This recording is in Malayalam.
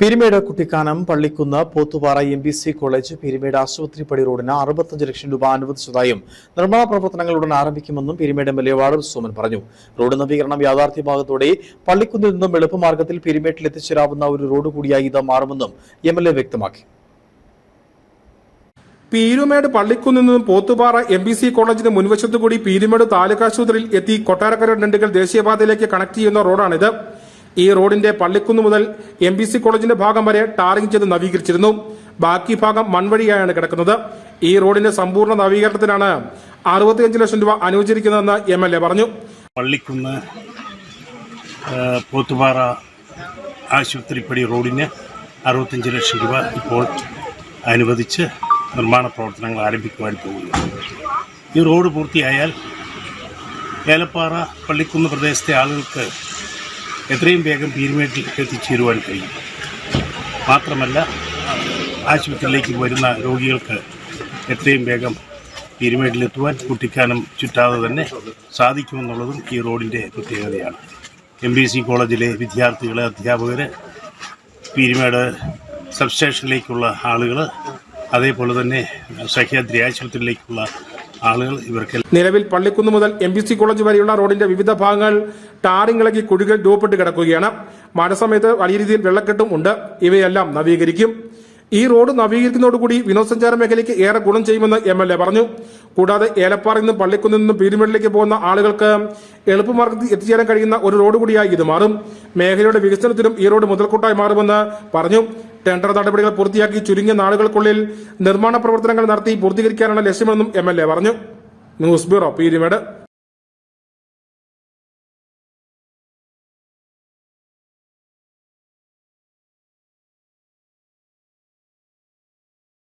Peermade Kuttikkanam Pallikkunnu Pothupara M B C college Peermade Asupathripadi റോഡിന് അറുപത്തഞ്ച് ലക്ഷം രൂപ അനുവദിച്ചതായും നിർമ്മാണ പ്രവർത്തനങ്ങൾ ഉടൻ ആരംഭിക്കുമെന്നും Peermade M L A ward Soman പറഞ്ഞു. റോഡ് നവീകരണം യാഥാർത്ഥ്യമാകത്തോടെ പള്ളിക്കുന്നിൽ നിന്നും എളുപ്പമാർഗത്തിൽ പിരിമേട്ടിൽ എത്തിച്ചേരാവുന്ന ഒരു റോഡ് കൂടിയായി ഇത് മാറുമെന്നും എം എൽ എ വ്യക്തമാക്കി. പീരുമേട് പള്ളിക്കുന്നിൽ നിന്നും പോത്തുപാറ എം ബി സി കോളേജിന് മുൻവശത്തുകൂടി പീരുമേട് താലൂക്ക് ആശുപത്രിയിൽ എത്തി കൊട്ടാരക്കര ഡണ്ടുകൾ ദേശീയപാതയിലേക്ക് കണക്ട് ചെയ്യുന്ന റോഡാണിത്. ഈ റോഡിന്റെ പള്ളിക്കുന്ന് മുതൽ എം ബി സി കോളേജിന്റെ ഭാഗം വരെ ടാറിംഗ് ചെയ്ത് നവീകരിച്ചിരുന്നു. ബാക്കി ഭാഗം മൺവഴിയായാണ് കിടക്കുന്നത്. ഈ റോഡിന്റെ സമ്പൂർണ നവീകരണത്തിനാണ് അറുപത്തിയഞ്ച് ലക്ഷം രൂപ അനുവദിച്ചിരിക്കുന്നതെന്ന് എം എൽ എ പറഞ്ഞു. പള്ളിക്കുന്ന് പോത്തുപാറ ആശുപത്രിപ്പടി റോഡിന് അറുപത്തഞ്ച് ലക്ഷം രൂപ ഇപ്പോൾ അനുവദിച്ച് നിർമ്മാണ പ്രവർത്തനങ്ങൾ ആരംഭിക്കുവാൻ പോകുന്നു. ഈ റോഡ് പൂർത്തിയായാൽ ഏലപ്പാറ പള്ളിക്കുന്ന് പ്രദേശത്തെ ആളുകൾക്ക് എത്രയും വേഗം പീരുമേട്ടിൽ എത്തിച്ചേരുവാൻ കഴിയും. മാത്രമല്ല ആശുപത്രിയിലേക്ക് വരുന്ന രോഗികൾക്ക് എത്രയും വേഗം പീരുമേട്ടിലെത്തുവാൻ കുട്ടിക്കാനം ചുറ്റാതെ തന്നെ സാധിക്കുമെന്നുള്ളതും ഈ റോഡിന്റെ പ്രത്യേകതയാണ്. എം ബി സി കോളേജിലെ വിദ്യാർത്ഥികൾ അധ്യാപകർ പീരുമേട് സബ്സ്റ്റേഷനിലേക്കുള്ള ആളുകൾ അതേപോലെ തന്നെ സഹ്യാദ്രി ആശുപത്രിയിലേക്കുള്ള ആളുകൾ ഇവർക്ക് നിലവിൽ പള്ളിക്കുന്ന് മുതൽ എം ബി സി കോളേജ് വരെയുള്ള റോഡിന്റെ വിവിധ ഭാഗങ്ങൾ ടാറിംഗ് ഇളകി കുഴികൾ രൂപപ്പെട്ട് കിടക്കുകയാണ്. മഴ സമയത്ത് വലിയ രീതിയിൽ വെള്ളക്കെട്ടും ഉണ്ട്. ഇവയെല്ലാം നവീകരിക്കും. ഈ റോഡ് നവീകരിക്കുന്നതോടുകൂടി വിനോദസഞ്ചാര മേഖലയ്ക്ക് ഏറെ ഗുണം ചെയ്യുമെന്ന് എം എൽ എ പറഞ്ഞു. കൂടാതെ ഏലപ്പാറയിൽ നിന്നും പള്ളിക്കുന്നിൽ നിന്നും പീരുമേടിലേക്ക് പോകുന്ന ആളുകൾക്ക് എളുപ്പമാർഗത്തിൽ എത്തിച്ചേരാൻ കഴിയുന്ന ഒരു റോഡ് കൂടിയായി ഇത് മാറും. മേഖലയുടെ വികസനത്തിനും ഈ റോഡ് മുതൽക്കൂട്ടായി മാറുമെന്ന് പറഞ്ഞു. ടെൻഡർ നടപടികൾ പൂർത്തിയാക്കി ചുരുങ്ങിയ നാളുകൾക്കുള്ളിൽ നിർമ്മാണ പ്രവർത്തനങ്ങൾ നടത്തി പൂർത്തീകരിക്കാനാണ് ലക്ഷ്യമെന്നും എം പറഞ്ഞു. News bureau Peermade